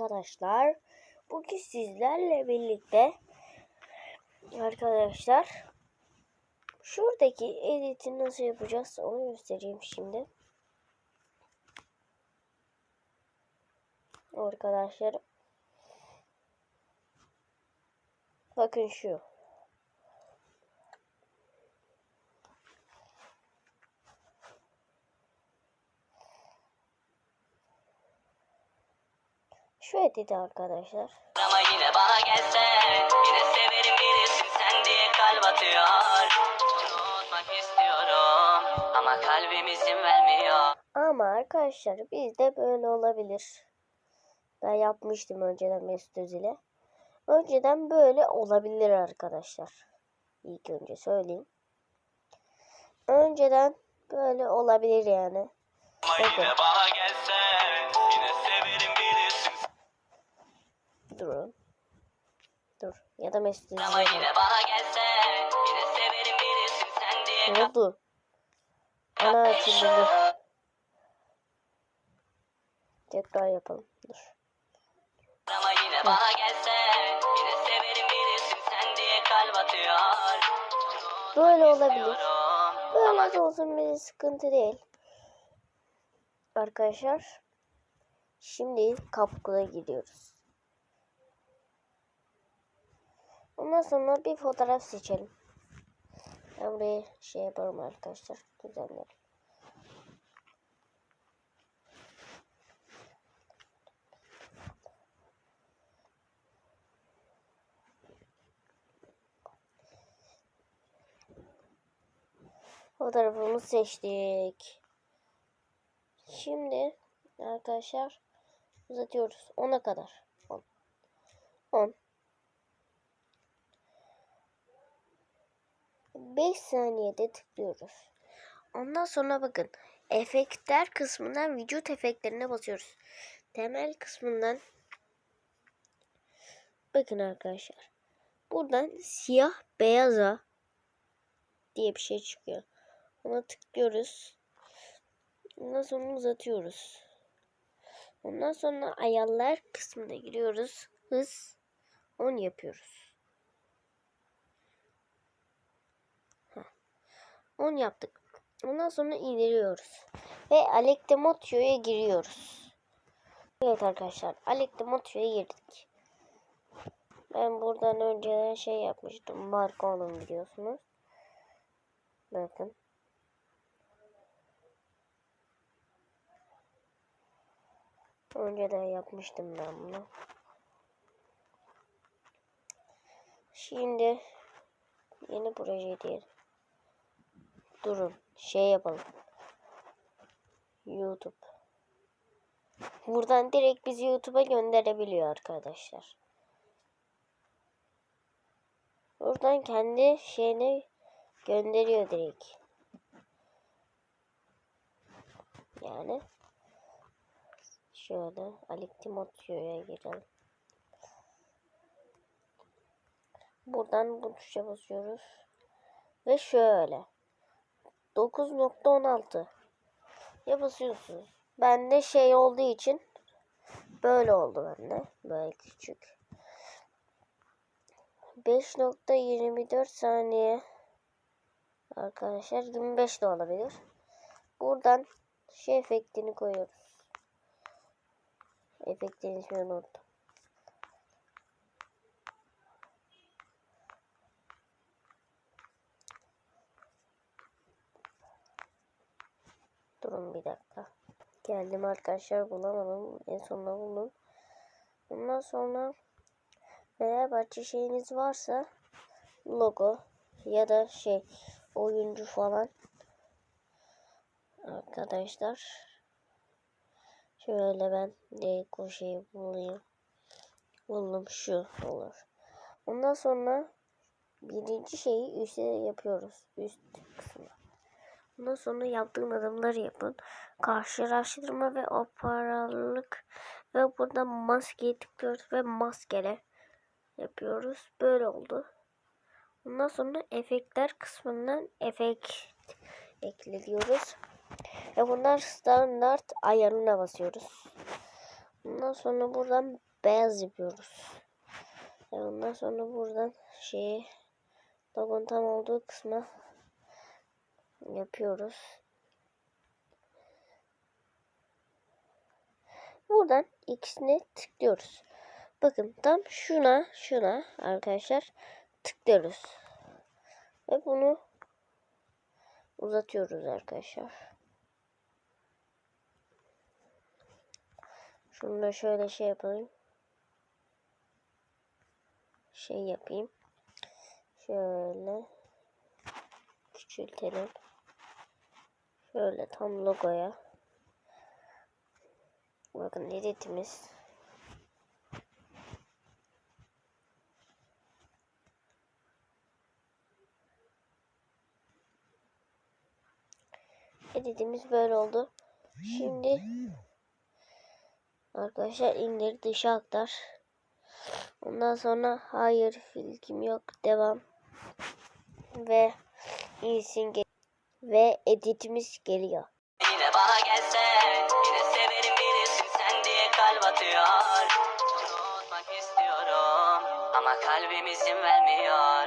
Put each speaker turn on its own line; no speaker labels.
arkadaşlar. Bugün sizlerle birlikte arkadaşlar şuradaki editi nasıl yapacağız onu göstereyim şimdi. Arkadaşlar bakın şu. Şu editi arkadaşlar.
Ama yine bana gelsen Yine severim bilirsin sen diye kalp atıyor Unutmak istiyorum Ama kalbim izin vermiyor
Ama arkadaşlar bizde böyle olabilir. Ben yapmıştım önceden Mesut Özil'e. Önceden böyle olabilir arkadaşlar. İlk önce söyleyeyim. Önceden böyle olabilir yani.
Ama
Bakın.
yine bana gelsen
Dur. Ya da Mesut
Ama yine bana gelsen Yine severim bilirsin sen diye
Ne oldu? Ana açıldı. Tekrar yapalım. Dur.
Ama yine bana gelsen Yine severim bilirsin sen diye kalp atıyor
Böyle olabilir. Böyle olsun bir sıkıntı değil. Arkadaşlar. Şimdi kapkula gidiyoruz. Ondan sonra bir fotoğraf seçelim. Ben buraya şey yaparım arkadaşlar. Düzenlerim. Fotoğrafımızı seçtik. Şimdi arkadaşlar uzatıyoruz. 10'a kadar. 10. 10. 5 saniyede tıklıyoruz. Ondan sonra bakın efektler kısmından vücut efektlerine basıyoruz. Temel kısmından bakın arkadaşlar. Buradan siyah beyaza diye bir şey çıkıyor. Ona tıklıyoruz. Ondan sonra uzatıyoruz. Ondan sonra ayarlar kısmına giriyoruz. Hız 10 yapıyoruz. 10 yaptık. Ondan sonra indiriyoruz. Ve Alek Demotio'ya giriyoruz. Evet arkadaşlar. Alek Demotio'ya girdik. Ben buradan önceden şey yapmıştım. Marka onun biliyorsunuz. Bakın. Önceden yapmıştım ben bunu. Şimdi yeni proje diyelim. Durun. Şey yapalım. YouTube. Buradan direkt bizi YouTube'a gönderebiliyor arkadaşlar. Buradan kendi şeyini gönderiyor direkt. Yani şöyle Alik Timotyo'ya girelim. Buradan bu tuşa basıyoruz. Ve şöyle. 9.16 ya basıyorsunuz. Bende şey olduğu için böyle oldu bende. Böyle küçük. 5.24 saniye Arkadaşlar 25 de olabilir. Buradan şey efektini koyuyoruz. Efektin ismini unuttum. Durun bir dakika. Geldim arkadaşlar bulamadım. En sonunda buldum. Ondan sonra Fenerbahçe şeyiniz varsa logo ya da şey oyuncu falan arkadaşlar şöyle ben Lego şeyi bulayım buldum şu olur ondan sonra birinci şeyi üstte yapıyoruz üst kısmı ondan sonra yaptığım adımları yapın karşılaştırma ve operalık ve burada maskeyi tıklıyoruz ve maskele yapıyoruz böyle oldu Ondan sonra efektler kısmından efekt ekliyoruz. Ve bunlar standart ayarına basıyoruz. Ondan sonra buradan beyaz yapıyoruz. Ve ondan sonra buradan şeyi logon tam olduğu kısma yapıyoruz. Buradan ikisine tıklıyoruz. Bakın tam şuna şuna arkadaşlar tıklıyoruz. Ve bunu uzatıyoruz arkadaşlar. Şunu da şöyle şey yapayım. Şey yapayım. Şöyle küçültelim. Şöyle tam logoya. Bakın editimiz. Editimiz böyle oldu. Şimdi arkadaşlar indir dışa aktar. Ondan sonra hayır filkim yok devam. Ve iyisin ve editimiz geliyor.
Yine bana gelsen Yine severim bilirsin sen diye kalp atıyor Unutmak istiyorum Ama kalbim izin vermiyor